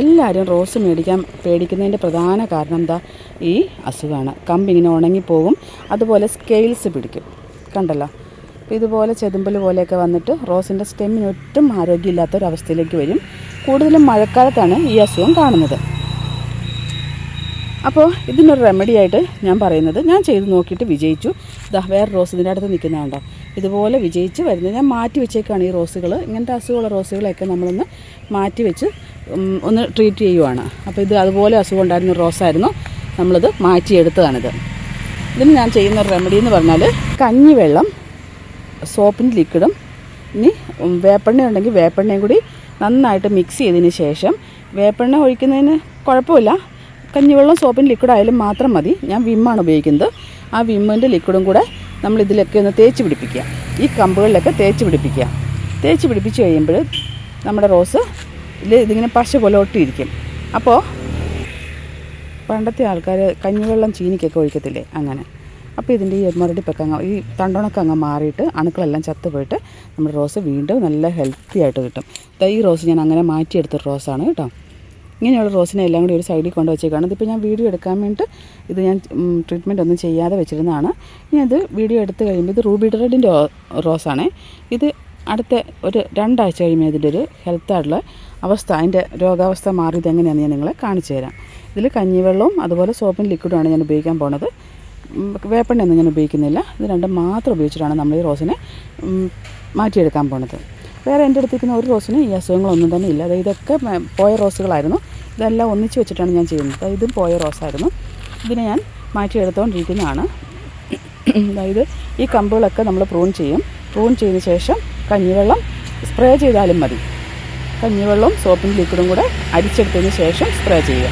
എല്ലാവരും റോസ് മേടിക്കാൻ പേടിക്കുന്നതിന്റെ പ്രധാന കാരണം എന്താ? ഈ അസുഖമാണ്. കമ്പിങ്ങനെ ഉണങ്ങിപ്പോകും. അതുപോലെ സ്കെയിൽസ് പിടിക്കും. കണ്ടല്ലോ? അപ്പോൾ ഇതുപോലെ ചെതുമ്പൽ പോലെയൊക്കെ വന്നിട്ട് റോസിന്റെ സ്റ്റെമ്മിന് ഒട്ടും ആരോഗ്യമില്ലാത്ത ഒരു അവസ്ഥയിലേക്ക് വരും. കൂടുതലും മഴക്കാലത്താണ് ഈ അസുഖം കാണുന്നത്. അപ്പോൾ ഇതിനൊരു റെമഡി ആയിട്ട് ഞാൻ പറയുന്നത്. ഞാൻ ചെയ്ത് നോക്കിയിട്ട് വിജയിച്ചു. ഇതാ വേറെ റോസ് ഇതിന്റെ അടുത്ത് നിൽക്കുന്നതുണ്ടോ ഇതുപോലെ വിജയിച്ച് വരുന്നത്. ഞാൻ മാറ്റി വെച്ചേക്കാണ് ഈ റോസുകൾ. ഇങ്ങനത്തെ അസുഖമുള്ള റോസുകളെയൊക്കെ നമ്മളൊന്ന് മാറ്റി വെച്ച് ഒന്ന് ട്രീറ്റ് ചെയ്യുവാണ്. അപ്പോൾ ഇത് അതുപോലെ അസുഖം ഉണ്ടായിരുന്ന റോസായിരുന്നു. നമ്മളിത് മാറ്റിയെടുത്തതാണിത്. ഇതിന് ഞാൻ ചെയ്യുന്ന റെമഡി എന്ന് പറഞ്ഞാൽ കഞ്ഞിവെള്ളം സോപ്പിന്റെ ലിക്വിഡും ഇനി വേപ്പെണ്ണ ഉണ്ടെങ്കിൽ വേപ്പെണ്ണയും കൂടി നന്നായിട്ട് മിക്സ് ചെയ്തതിന് ശേഷം വേപ്പെണ്ണ ഒഴിക്കുന്നതിന് കുഴപ്പമില്ല. കഞ്ഞിവെള്ളം സോപ്പിന്റെ ലിക്വിഡ് ആയാലും മാത്രം മതി. ഞാൻ വിമ്മാണ് ഉപയോഗിക്കുന്നത്. ആ വിമ്മിന്റെ ലിക്വിഡും കൂടെ നമ്മൾ ഇതിലൊക്കെ ഒന്ന് തേച്ച് പിടിപ്പിക്കുക. ഈ കമ്പുകളിലൊക്കെ തേച്ച് പിടിപ്പിക്കുക. തേച്ച് പിടിപ്പിച്ച് കഴിയുമ്പോൾ നമ്മുടെ റോസ് ഇതിൽ ഇതിങ്ങനെ പശ പോലെ ഒട്ടിയിരിക്കും. അപ്പോൾ പണ്ടത്തെ ആൾക്കാർ കഞ്ഞിവെള്ളം ചീനിക്കൊക്കെ ഒഴിക്കത്തില്ലേ അങ്ങനെ. അപ്പോൾ ഇതിന്റെ ഈ മുരടിപ്പൊക്കെ അങ്ങ് ഈ തണ്ടോണൊക്കെ അങ്ങ് മാറിയിട്ട് അണുക്കളെല്ലാം ചത്തുപോയിട്ട് നമ്മുടെ റോസ് വീണ്ടും നല്ല ഹെൽത്തി ആയിട്ട് കിട്ടും. ഈ റോസ് ഞാൻ അങ്ങനെ മാറ്റിയെടുത്ത റോസാണ് കേട്ടോ. ഇങ്ങനെയുള്ള റോസിനെ എല്ലാം കൂടി ഒരു സൈഡിൽ കൊണ്ട് വെച്ചേക്കാണ്. ഇതിപ്പോൾ ഞാൻ വീഡിയോ എടുക്കാൻ വേണ്ടിയിട്ട് ഇത് ഞാൻ ട്രീറ്റ്മെന്റ് ഒന്നും ചെയ്യാതെ വെച്ചിരുന്നതാണ്. ഇനി അത് വീഡിയോ എടുത്ത് കഴിയുമ്പോൾ ഇത് റൂബി റെഡിന്റെ റോസാണേ. ഇത് അടുത്ത ഒരു രണ്ടാഴ്ച കഴിയുമ്പോൾ ഇതിന്റെ ഒരു ഹെൽത്തായിട്ടുള്ള അവസ്ഥ അതിന്റെ രോഗാവസ്ഥ മാറിയത് എങ്ങനെയാണെന്ന് ഞാൻ നിങ്ങളെ കാണിച്ചു തരാം. ഇതിൽ കഞ്ഞിവെള്ളവും അതുപോലെ സോപ്പും ലിക്വിഡുമാണ് ഞാൻ ഉപയോഗിക്കാൻ പോണത്. വേപ്പെണ്ണയൊന്നും ഞാൻ ഉപയോഗിക്കുന്നില്ല. ഇത് രണ്ടും മാത്രം ഉപയോഗിച്ചിട്ടാണ് നമ്മൾ ഈ റോസിനെ മാറ്റിയെടുക്കാൻ പോണത്. വേറെ എന്റെ അടുത്തിരിക്കുന്ന ഒരു റോസിന് ഈ അസുഖങ്ങളൊന്നും തന്നെ ഇല്ല. അതായത് ഇതൊക്കെ പോയ റോസുകളായിരുന്നു. ഇതെല്ലാം ഒന്നിച്ച് വെച്ചിട്ടാണ് ഞാൻ ചെയ്യുന്നത്. അതായത് ഇതും പോയ റോസായിരുന്നു. ഇതിനെ ഞാൻ മാറ്റിയെടുത്തുകൊണ്ടിരിക്കുന്നതാണ് അതായത് ഈ കമ്പുകളൊക്കെ നമ്മൾ പ്രൂൺ ചെയ്യും. പ്രൂൺ ചെയ്തതിന് ശേഷം കഞ്ഞിവെള്ളം സ്പ്രേ ചെയ്താലും മതി. കഞ്ഞിവെള്ളവും സോപ്പിന്റെ ലിക്വിഡും കൂടെ അരിച്ചെടുത്തതിന് ശേഷം സ്പ്രേ ചെയ്യുക.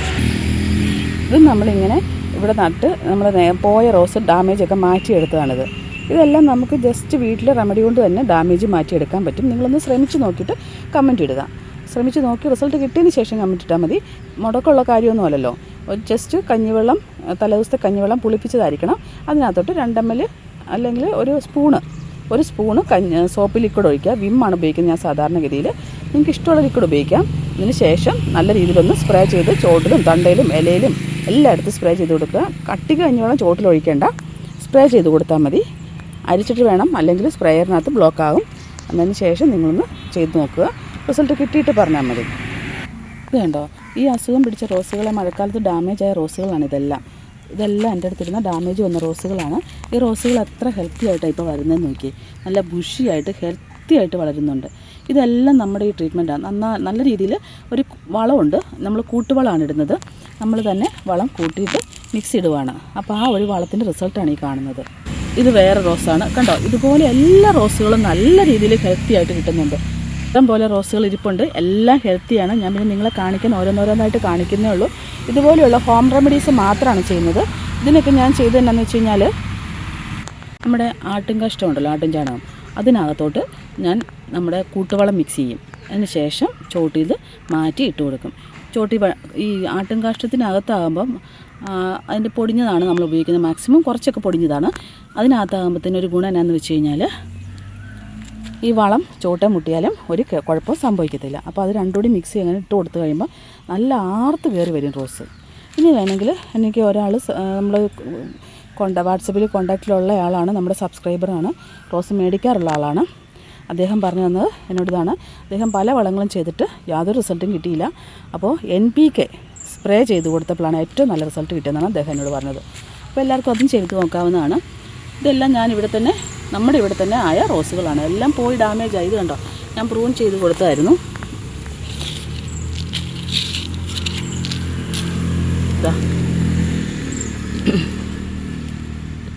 ഇത് നമ്മളിങ്ങനെ ഇവിടെ നട്ട് നമ്മൾ പോയ റോസ് ഡാമേജ് ഒക്കെ മാറ്റിയെടുത്തതാണിത്. ഇതെല്ലാം നമുക്ക് ജസ്റ്റ് വീട്ടിൽ റെമഡി കൊണ്ട് തന്നെ ഡാമേജ് മാറ്റിയെടുക്കാൻ പറ്റും. നിങ്ങളൊന്ന് ശ്രമിച്ച് നോക്കിയിട്ട് കമന്റ് ഇടുക. ശ്രമിച്ച് നോക്കി റിസൾട്ട് കിട്ടിയതിന് ശേഷം കമന്റ് ഇട്ടാൽ മതി. മുടക്കമുള്ള കാര്യമൊന്നും അല്ലല്ലോ. ഒരു ജസ്റ്റ് കഞ്ഞിവെള്ളം തലേ തലേദിവസത്തെ കഞ്ഞിവെള്ളം പുളിപ്പിച്ചതായിരിക്കണം. അതിനകത്തോട്ട് രണ്ടമ്മൽ അല്ലെങ്കിൽ ഒരു സ്പൂണ് ഒരു സ്പൂണ് കഞ്ഞ് സോപ്പ് ലിക്വിഡ് ഒഴിക്കുക. വിമ്മാണ് ഉപയോഗിക്കുന്നത് ഞാൻ സാധാരണഗതിയിൽ. നിങ്ങൾക്ക് ഇഷ്ടമുള്ള ലിക്വിഡ് ഉപയോഗിക്കാം. ഇതിന് ശേഷം നല്ല രീതിയിലൊന്ന് സ്പ്രേ ചെയ്ത് ചോട്ടിലും തണ്ടയിലും ഇലയിലും എല്ലായിടത്തും സ്പ്രേ ചെയ്ത് കൊടുക്കുക. കട്ടി കഞ്ഞിവെള്ളം ചോട്ടിൽ ഒഴിക്കേണ്ട. സ്പ്രേ ചെയ്ത് കൊടുത്താൽ മതി. അരിച്ചിട്ട് വേണം. അല്ലെങ്കിൽ സ്പ്രേയറിനകത്ത് ബ്ലോക്ക് ആകും. അതിന് ശേഷം നിങ്ങളൊന്ന് ചെയ്ത് നോക്കുക. റിസൾട്ട് കിട്ടിയിട്ട് പറഞ്ഞാൽ മതി. ഇത് കണ്ടോ? ഈ അസുഖം പിടിച്ച റോസുകളെ മഴക്കാലത്ത് ഡാമേജ് ആയ റോസുകളാണ് ഇതെല്ലാം. ഇതെല്ലാം എന്റെ അടുത്തിരുന്ന ഡാമേജ് വന്ന റോസുകളാണ്. ഈ റോസുകൾ എത്ര ഹെൽത്തി ആയിട്ടാണ് ഇപ്പോൾ വരുന്നതെന്ന് നോക്കി നല്ല ബുഷിയായിട്ട് ഹെൽത്തി ആയിട്ട് വളരുന്നുണ്ട്. ഇതെല്ലാം നമ്മുടെ ഈ ട്രീറ്റ്മെന്റാണ് നന്നാ നല്ല രീതിയിൽ ഒരു വളമുണ്ട് നമ്മൾ കൂട്ടുവളമാണ് ഇടുന്നത്. നമ്മൾ തന്നെ വളം കൂട്ടിയിട്ട് മിക്സ് ഇടുവാണ്. അപ്പോൾ ആ ഒരു വളത്തിന്റെ റിസൾട്ടാണ് ഈ കാണുന്നത്. ഇത് വേറെ റോസാണ്. കണ്ടോ? ഇതുപോലെ എല്ലാ റോസുകളും നല്ല രീതിയിൽ ഹെൽത്തി ആയിട്ട് കിട്ടുന്നുണ്ട്. ഇഷ്ടം പോലെ റോസുകൾ ഇരിപ്പുണ്ട്. എല്ലാം ഹെൽത്തിയാണ് ഞാൻ പിന്നെ നിങ്ങളെ കാണിക്കാൻ ഓരോന്നോരോന്നായിട്ട് കാണിക്കുന്നേ ഉള്ളൂ. ഇതുപോലെയുള്ള ഹോം റെമഡീസ് മാത്രമാണ് ചെയ്യുന്നത്. ഇതിനൊക്കെ ഞാൻ ചെയ്തത് എന്നാന്ന് വെച്ച് കഴിഞ്ഞാൽ നമ്മുടെ ആട്ടും കഷ്ടമുണ്ടല്ലോ ആട്ടും ചാണകം. അതിനകത്തോട്ട് ഞാൻ നമ്മുടെ കൂട്ടുവളം മിക്സ് ചെയ്യും. അതിന് ശേഷം ചോട്ടിൽ മാറ്റി ഇട്ട് കൊടുക്കും. ചോട്ടി ഈ ആട്ടും കാഷ്ടത്തിനകത്താകുമ്പം അതിന്റെ പൊടിഞ്ഞതാണ് നമ്മൾ ഉപയോഗിക്കുന്നത്. മാക്സിമം കുറച്ചൊക്കെ പൊടിഞ്ഞതാണ്. അതിനകത്താകുമ്പോഴത്തേനൊരു ഗുണം എന്നാന്ന് വെച്ച് കഴിഞ്ഞാൽ ഈ വളം ചോട്ട മുട്ടിയാലും ഒരു കുഴപ്പം സംഭവിക്കത്തില്ല. അപ്പോൾ അത് രണ്ടും കൂടി മിക്സ് അങ്ങനെ ഇട്ട് കൊടുത്തു കഴിയുമ്പോൾ നല്ല ആർത്ത് കയറി വരും റോസ്. ഇനി വേണമെങ്കിൽ എനിക്ക് ഒരാൾ നമ്മൾ കൊണ്ട വാട്സപ്പിൽ കോണ്ടാക്റ്റിലുള്ള ആളാണ് നമ്മുടെ സബ്സ്ക്രൈബറാണ് റോസ് മേടിക്കാറുള്ള ആളാണ്. അദ്ദേഹം പറഞ്ഞു തന്നത് എന്നോടിതാണ് അദ്ദേഹം പല വളങ്ങളും ചെയ്തിട്ട് യാതൊരു റിസൾട്ടും കിട്ടിയില്ല. അപ്പോൾ എൻ പി കെ സ്പ്രേ ചെയ്ത് കൊടുത്തപ്പോഴാണ് ഏറ്റവും നല്ല റിസൾട്ട് കിട്ടിയതെന്നാണ് അദ്ദേഹം എന്നോട് പറഞ്ഞത്. അപ്പോൾ എല്ലാവർക്കും അതും ചെയ്ത് നോക്കാവുന്നതാണ്. ഇതെല്ലാം ഞാൻ ഇവിടെ തന്നെ നമ്മുടെ ഇവിടെ തന്നെ ആയ റോസുകളാണ്. എല്ലാം പോയി ഡാമേജ് ആയത് കണ്ടോ? ഞാൻ പ്രൂൺ ചെയ്ത് കൊടുത്തായിരുന്നു.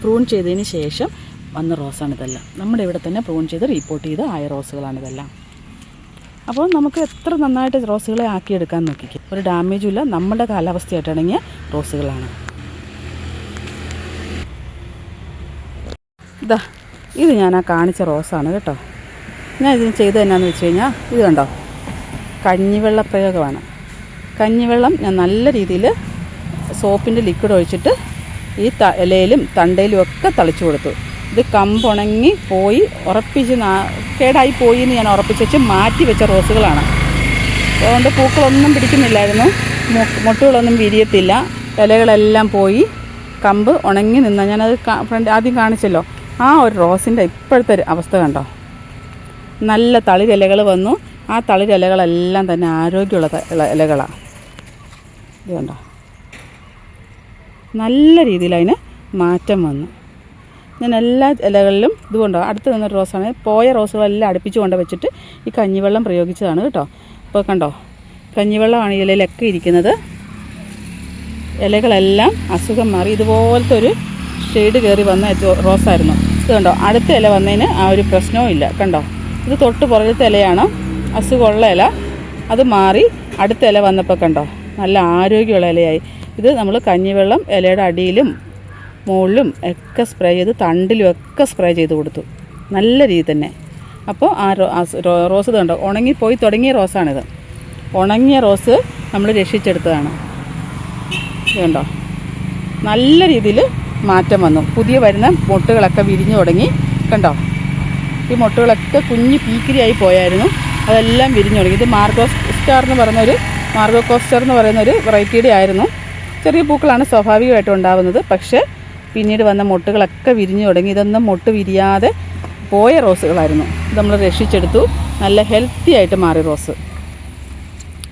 പ്രൂൺ ചെയ്തതിന് ശേഷം വന്ന റോസാണ് ഇതെല്ലാം. നമ്മുടെ ഇവിടെ തന്നെ പ്രൂൺ ചെയ്ത് റീപ്പോർട്ട് ചെയ്ത് ആയ റോസുകളാണ് ഇതെല്ലാം. അപ്പോൾ നമുക്ക് എത്ര നന്നായിട്ട് റോസുകളെ ആക്കിയെടുക്കാൻ നോക്കിക്കും. ഒരു ഡാമേജും ഇല്ല. നമ്മുടെ കാലാവസ്ഥയായിട്ട് ഇണങ്ങിയ റോസുകളാണ്. ഇതാ ഇത് ഞാൻ ആ കാണിച്ച റോസാണ് കേട്ടോ. ഞാൻ ഇതിന് ചെയ്തത് എന്നാന്ന് വെച്ച് കഴിഞ്ഞാൽ ഇത് കണ്ടോ? കഞ്ഞിവെള്ള പ്രയോഗമാണ്. കഞ്ഞിവെള്ളം ഞാൻ നല്ല രീതിയിൽ സോപ്പിന്റെ ലിക്വിഡ് ഒഴിച്ചിട്ട് ഈ ത ഇലയിലും തണ്ടയിലും ഒക്കെ തളിച്ചു കൊടുത്തു. ഇത് കമ്പുണങ്ങി പോയി ഉറപ്പിച്ച് കേടായി പോയി എന്ന് ഞാൻ ഉറപ്പിച്ച് വെച്ച് മാറ്റി വെച്ച റോസുകളാണ്. അതുകൊണ്ട് പൂക്കളൊന്നും പിടിക്കുന്നില്ലായിരുന്നു. മൊട്ടുകളൊന്നും വിരിയത്തില്ല. ഇലകളെല്ലാം പോയി കമ്പ് ഉണങ്ങി നിന്ന ഞാനത് ഫ്രണ്ട് ആദ്യം കാണിച്ചല്ലോ. ആ ഒരു റോസിന്റെ ഇപ്പോഴത്തെ അവസ്ഥ കണ്ടോ? നല്ല തളിരിലകൾ വന്നു. ആ തളിരിലകളെല്ലാം തന്നെ ആരോഗ്യമുള്ള ഇലകളാണ് ഇത് കണ്ടോ? നല്ല രീതിയിൽ അതിന് മാറ്റം വന്നു. ഞാൻ എല്ലാ ഇലകളിലും ഇതുകൊണ്ടോ അടുത്ത് നിന്നൊരു റോസാണ്. പോയ റോസുകളെല്ലാം അടുപ്പിച്ച് കൊണ്ട് വെച്ചിട്ട് ഈ കഞ്ഞിവെള്ളം പ്രയോഗിച്ചതാണ് കേട്ടോ. അപ്പോൾ കണ്ടോ? കഞ്ഞിവെള്ളമാണ് ഇലയിലൊക്കെ ഇരിക്കുന്നത്. ഇലകളെല്ലാം അസുഖം മാറി. ഇതുപോലത്തെ ഒരു ഷെയ്ഡ് കയറി വന്ന റോസായിരുന്നു. ഇത് കണ്ടോ? അടുത്ത ഇല വന്നതിന് ആ ഒരു പ്രശ്നവും ഇല്ല. കണ്ടോ? ഇത് തൊട്ട് പുറകിലത്തെ ഇലയാണ്. അസുഖമുള്ള ഇല. അത് മാറി അടുത്ത ഇല വന്നപ്പോൾ കണ്ടോ? നല്ല ആരോഗ്യമുള്ള ഇലയായി. ഇത് നമ്മൾ കഞ്ഞിവെള്ളം ഇലയുടെ അടിയിലും മുകളിലും ഒക്കെ സ്പ്രേ ചെയ്ത് തണ്ടിലും ഒക്കെ സ്പ്രേ ചെയ്ത് കൊടുത്തു. നല്ല രീതി തന്നെ. അപ്പോൾ ആ റോസ് ഇത് കണ്ടോ? ഉണങ്ങിപ്പോയി തുടങ്ങിയ റോസാണിത്. ഉണങ്ങിയ റോസ് നമ്മൾ രക്ഷിച്ചെടുത്തതാണ്. കണ്ടോ? നല്ല രീതിയിൽ മാറ്റം വന്നു. പുതിയ വരുന്ന മൊട്ടുകളൊക്കെ വിരിഞ്ഞു തുടങ്ങി. കണ്ടോ? ഈ മൊട്ടുകളൊക്കെ കുഞ്ഞു പീക്കിരിയായി പോയായിരുന്നു. അതെല്ലാം വിരിഞ്ഞു തുടങ്ങി. ഇത് മാർഗോ സ്റ്റാർ എന്ന് പറയുന്നൊരു മാർഗോ കോസ്റ്റർ എന്ന് പറയുന്ന ഒരു വെറൈറ്റിയുടെ ആയിരുന്നു. ചെറിയ പൂക്കളാണ് സ്വാഭാവികമായിട്ടും ഉണ്ടാവുന്നത്. പക്ഷേ പിന്നീട് വന്ന മൊട്ടുകളൊക്കെ വിരിഞ്ഞു തുടങ്ങി. ഇതൊന്നും മൊട്ട് വിരിയാതെ പോയ റോസുകളായിരുന്നു. ഇത് നമ്മൾ രക്ഷിച്ചെടുത്തു. നല്ല ഹെൽത്തി ആയിട്ട് മാറി റോസ്.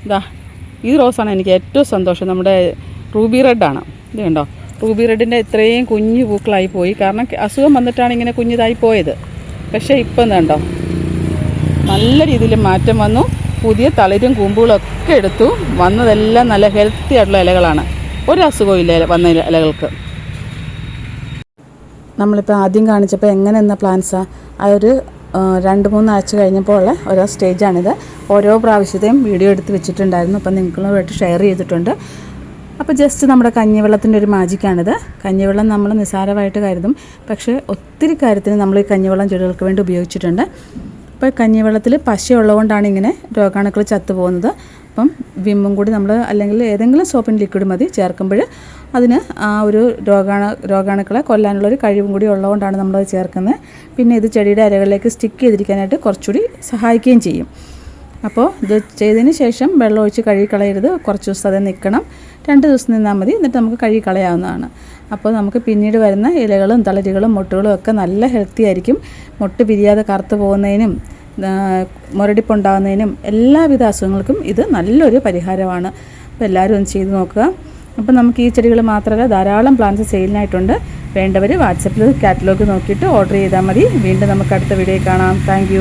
ഇതാ ഈ റോസാണ് എനിക്ക് ഏറ്റവും സന്തോഷം. നമ്മുടെ റൂബി റെഡാണ്. ഇത് കണ്ടോ? റൂബി റെഡിന്റെ ഇത്രയും കുഞ്ഞു പൂക്കളായി പോയി. കാരണം അസുഖം വന്നിട്ടാണ് ഇങ്ങനെ കുഞ്ഞിതായി പോയത്. പക്ഷേ ഇപ്പം കണ്ടോ? നല്ല രീതിയിൽ മാറ്റം വന്നു. പുതിയ തളിരും കൂമ്പുകളും ഒക്കെ എടുത്തു. വന്നതെല്ലാം നല്ല ഹെൽത്തി ആയിട്ടുള്ള ഇലകളാണ്. ഒരു അസുഖവും ഇല്ല ഇല- വന്ന ഇലകൾക്ക്. നമ്മളിപ്പോൾ ആദ്യം കാണിച്ചപ്പോൾ എങ്ങനെ എന്ന പ്ലാൻസാണ് ആ? ഒരു രണ്ട് മൂന്ന് ആഴ്ച കഴിഞ്ഞപ്പോൾ ഉള്ള ഓരോ സ്റ്റേജാണിത് ഓരോ പ്രാവശ്യത്തെയും വീഡിയോ എടുത്ത് വെച്ചിട്ടുണ്ടായിരുന്നു. അപ്പം നിങ്ങളുമായിട്ട് ഷെയർ ചെയ്തിട്ടുണ്ട്. അപ്പോൾ ജസ്റ്റ് നമ്മുടെ കഞ്ഞിവെള്ളത്തിന്റെ ഒരു മാജിക്കാണിത് കഞ്ഞിവെള്ളം നമ്മൾ നിസ്സാരമായിട്ട് കരുതും. പക്ഷേ ഒത്തിരി കാര്യത്തിന് നമ്മൾ ഈ കഞ്ഞിവെള്ളം ചെടികൾക്ക് വേണ്ടി ഉപയോഗിച്ചിട്ടുണ്ട്. അപ്പോൾ കഞ്ഞിവെള്ളത്തിൽ പശ ഉള്ളതുകൊണ്ടാണ് ഇങ്ങനെ രോഗാണുക്കൾ ചത്തുപോകുന്നത്. അപ്പം വിമ്മും കൂടി നമ്മൾ അല്ലെങ്കിൽ ഏതെങ്കിലും സോപ്പിൻ ലിക്വിഡ് മതി ചേർക്കുമ്പോൾ അതിന് ആ ഒരു രോഗാണു രോഗാണുക്കളെ കൊല്ലാനുള്ള ഒരു കഴിവും കൂടി ഉള്ളതുകൊണ്ടാണ് നമ്മളത് ചേർക്കുന്നത്. പിന്നെ ഇത് ചെടിയുടെ അരകളിലേക്ക് സ്റ്റിക്ക് ചെയ്തിരിക്കാനായിട്ട് കുറച്ചുകൂടി സഹായിക്കുകയും ചെയ്യും. അപ്പോൾ ഇത് ചെയ്തതിന് ശേഷം വെള്ളം ഒഴിച്ച് കഴുകി കളയരുത് കുറച്ച് ദിവസം അത് നിൽക്കണം. രണ്ട് ദിവസം നിന്നാൽ മതി. എന്നിട്ട് നമുക്ക് കഴുകി കളയാവുന്നതാണ് അപ്പോൾ നമുക്ക് പിന്നീട് വരുന്ന ഇലകളും തളരുകളും മുട്ടുകളും ഒക്കെ നല്ല ഹെൽത്തി ആയിരിക്കും. മുട്ട് പിരിയാതെ കറുത്ത് പോകുന്നതിനും മുരടിപ്പുണ്ടാകുന്നതിനും എല്ലാവിധ അസുഖങ്ങൾക്കും ഇത് നല്ലൊരു പരിഹാരമാണ്. അപ്പോൾ എല്ലാവരും ഒന്ന് ചെയ്ത് നോക്കുക. അപ്പോൾ നമുക്ക് ഈ ചെടികൾ മാത്രമല്ല ധാരാളം പ്ലാന്റ്സ് സെയിലിനായിട്ടുണ്ട് വേണ്ടവർ വാട്സപ്പിൽ കാറ്റലോഗ് നോക്കിയിട്ട് ഓർഡർ ചെയ്താൽ മതി. വീണ്ടും നമുക്ക് അടുത്ത വീഡിയോ കാണാം. താങ്ക്